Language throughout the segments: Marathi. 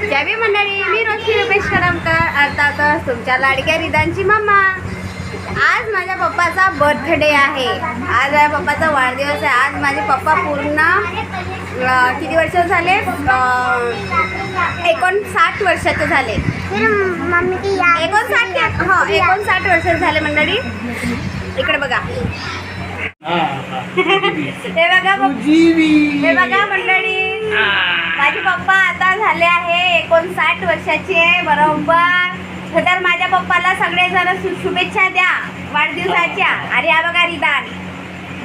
जय मंडळी मी रोशी रुपेश करमकर. अर्थातच तुमच्या लाडक्या रिदांची मम्मा आज माझ्या पप्पाचा बर्थडे आहे. आज माझ्या पप्पाचा वाढदिवस आहे. आज माझे पप्पा पूर्ण किती वर्ष झाले? एकोणसाठ वर्षाचे झाले. एकोणसाठ हो एकोणसाठ वर्ष झाले मंडळी. इकडे बघा. हे बघा हे बघा मंडळी. माझे पप्पा आता झाले आहे एकोणसाठ वर्षाचे बरोबर. तर माझ्या पप्पाला सगळेजण शुभेच्छा द्या वाढदिवसाच्या. अरे हा बघा रिदान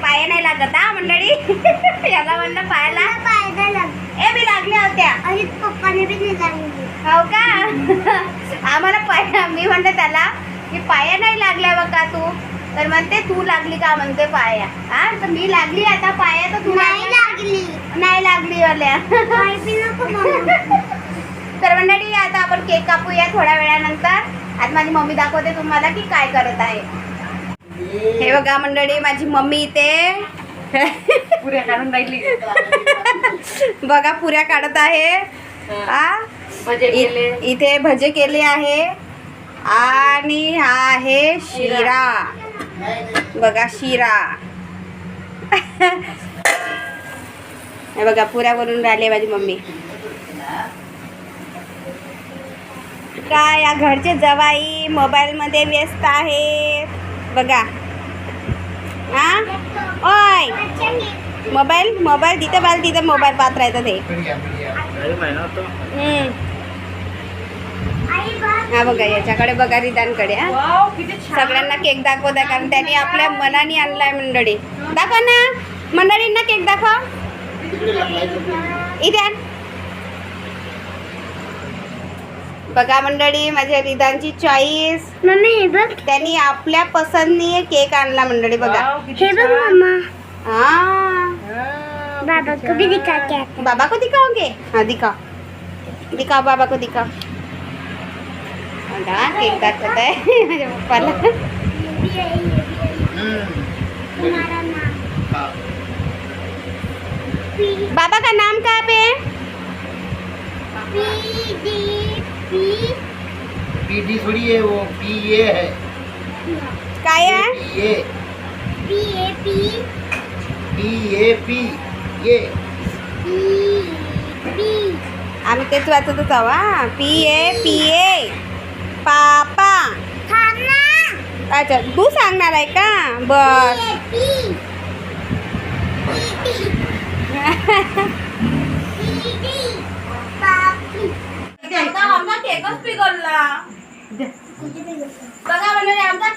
पाया नाही लागत हा मंडळी. याला म्हणलं पायाला. पायदा लाग ए मी लागल्या होत्या. पप्पाने बी नाही लागली. हो का? आम्हाला पाया मी म्हणते त्याला की पाया नाही लागल्या बघा तू. तर म्हणते तू लागली का? म्हणते पाया. हा तर मी लागली आता पाया तर तू नाही लागला? नाही लागली वाल्या. तर मंडळी आता आपण केक कापूया थोड्या वेळानंतर. आज माझी मम्मी दाखवते तुम्हाला की काय करत आहे. हे बघा मंडळी माझी मम्मी इथे. पुऱ्या काढून राहिली. बघा पुऱ्या काढत आहे. इथे भजे केले आहे. आणि हा आहे शिरा. बघा शिरा. हे बघा पुऱ्या बनवून राहिले माझी मम्मी. काय या घरचे जवाई मोबाईल मध्ये व्यस्त आहे. बघा. हा? ओय! मोबाईल मोबाईल तिथे पाहिजे तिथे मोबाईल पाहत राहतं ते. बघ हा बघा याच्याकडे बघा रिदानकडे हा. सगळ्यांना केक दाखवत आहे कारण त्यांनी आपल्या मनाने आणलाय मंडळी. दाखव ना. मंडळींना केक दाखव. इथे बघा मंडळी माझ्या रिदानची चॉईस मम्मी हे बघ. त्यांनी आपल्या पसंतीने केक आणला मंडळी बघा. हे बघ हा हा, बाबा को भी दिखा के आता बाबा को दिखाओगे हाँ दिखाओ दिखाओ बाबा को दिखाओ बघा केक दाखवत आहे. माझ्या पप्पाला. तुम्हारा नाम पी बाबा का नाम कहाँ पे है P D. पी पीडी थोड़ी है वो पी ए है काय आहे P A P A P P A P ये पी पी आम्ही तेच वाचतच आहो हा पी ए पी ए पापा थांब ना अच्छा तू सांगणार आहे का बर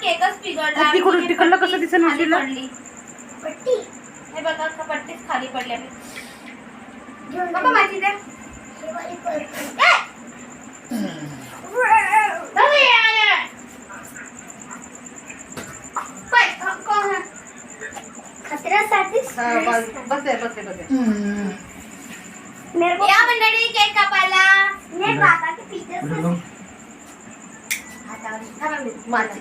केकच पिघडला तिकडून- तिकडलं कसं दिसेल म्हटलं? पडली. पट्टी हे बघा का पट्टीच खाली पडल्या घेऊन बाबा माझी द्या हे वाली पट्टी. बाबा, या, या. पाय, अ, कोण आहे? खतऱ्यासाठी हा, बस बस आहे, बस आहे, बस आहे. मेरे को या मंडळी केक कापायला मेरे पापा के पीछे से हातावर थांबा मी माझी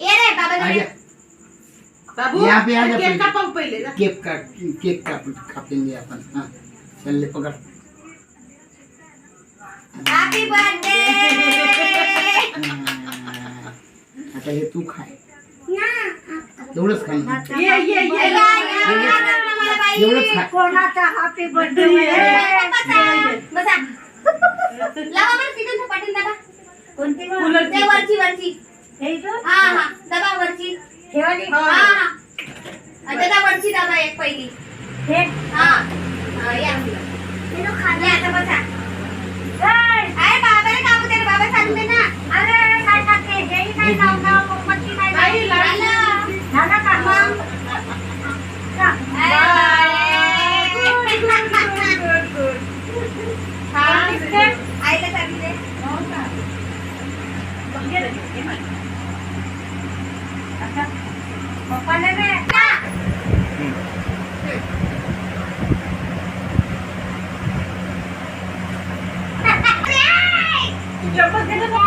ये रे बाबा आ जी जा बाबू यहाँ पे आ जा केक पहिले. कापावं पहिले जा. केक काट केक काप कापेंगे अपन हाँ। चल ले पकड़। हैप्पी बर्थडे हाँ. आता हे तू खाय ना एवढंच खाय ये ये ये एवढंच खाय कोणाचा हॅपी बर्थडे कोणती? वरची वरची. हे जो हा हा. दबा वरची हे वाली हा. हा आणि दादा वरची दाबा एक पहिली. हे हा. हा, या. हे तो खाली आता बसा काय अरे बाबाला कापू दे रे, बाबा सांगते ना अरे काय खाते हे काय खाऊ का मोमबत्ती काय नाही, लागली. झालं. झाला का मग. का? अरे बाळे. छान इथे आईला सांगितले हो का? घे रे, घे मला. आता पप्पाला रे चम्मच दे ना.